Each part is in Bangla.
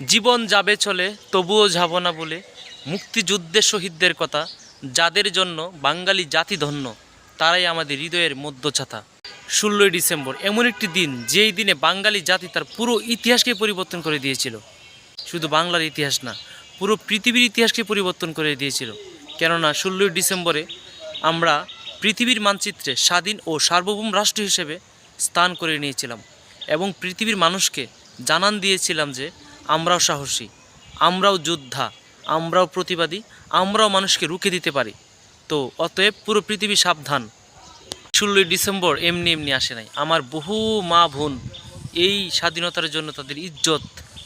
জীবন যাবে চলে, তবুও যাব না বলে মুক্তিযুদ্ধের শহীদদের কথা, যাদের জন্য বাঙালি জাতি ধন্য, তারাই আমাদের হৃদয়ের মধ্যছাতা। ষোলোই ডিসেম্বর এমন একটি দিন, যেই দিনে বাঙালি জাতি তার পুরো ইতিহাসকে পরিবর্তন করে দিয়েছিল। শুধু বাংলার ইতিহাস না, পুরো পৃথিবীর ইতিহাসকে পরিবর্তন করে দিয়েছিল। কেননা ষোলোই ডিসেম্বরে আমরা পৃথিবীর মানচিত্রে স্বাধীন ও সার্বভৌম রাষ্ট্র হিসেবে স্থান করে নিয়েছিলাম এবং পৃথিবীর মানুষকে জানান দিয়েছিলাম যে আমরাও সাহসী, আমরাও যোদ্ধা, আমরাও প্রতিবাদী, আমরাও মানুষকে রুখে দিতে পারি। তো অতএব পুরো পৃথিবী সাবধান। ষোলোই ডিসেম্বর এমনি এমনি আসে নাই। আমার বহু মা বোন এই স্বাধীনতার জন্য তাদের ইজ্জত,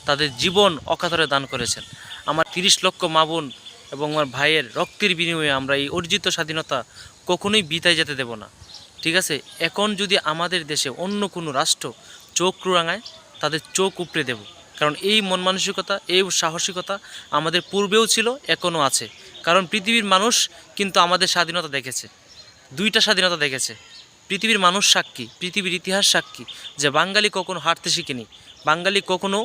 তাদের জীবন অকাতরে দান করেছেন। আমার তিরিশ লক্ষ মা বোন এবং আমার ভাইয়ের রক্তের বিনিময়ে আমরা এই অর্জিত স্বাধীনতা কখনোই বিতায় যেতে দেব না। ঠিক আছে? এখন যদি আমাদের দেশে অন্য কোনো রাষ্ট্র চোখ রাঙায় তাদের চোখ উপড়ে দেব। কারণ এই মন মানসিকতা, এই সাহসিকতা আমাদের পূর্বেও ছিল, এখনও আছে। কারণ পৃথিবীর মানুষ কিন্তু আমাদের স্বাধীনতা দেখেছে। দুইটা স্বাধীনতা দেখেছে। পৃথিবীর মানুষ সাক্ষী, পৃথিবীর ইতিহাস সাক্ষী যে বাঙালি কখনো হারতে শিখেনি। বাঙালি কখনো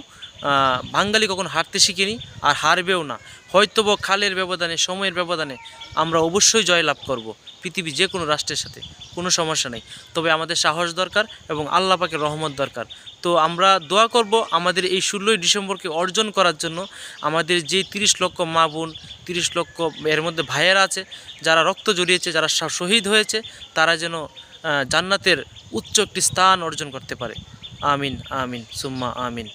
বাঙালি কখনো হারতে শিখেনি আর হারবেও না। হয়তো খালের ব্যবধানে, সময়ের ব্যবধানে আমরা অবশ্যই জয়লাভ করব পৃথিবী যে কোনো রাষ্ট্রের সাথে, কোনো সমস্যা নেই। তবে আমাদের সাহস দরকার এবং আল্লাহ পাকের রহমত দরকার। তো আমরা দোয়া করব আমাদের এই ষোলোই ডিসেম্বরকে অর্জন করার জন্য। আমাদের যে তিরিশ লক্ষ মা বোন, তিরিশ লক্ষ এর মধ্যে ভাইয়েরা আছে, যারা রক্ত জড়িয়েছে, যারা শহীদ হয়েছে, তারা যেন জান্নাতের উচ্চ একটি স্থান অর্জন করতে পারে। আমিন আমিন সুম্মা আমিন।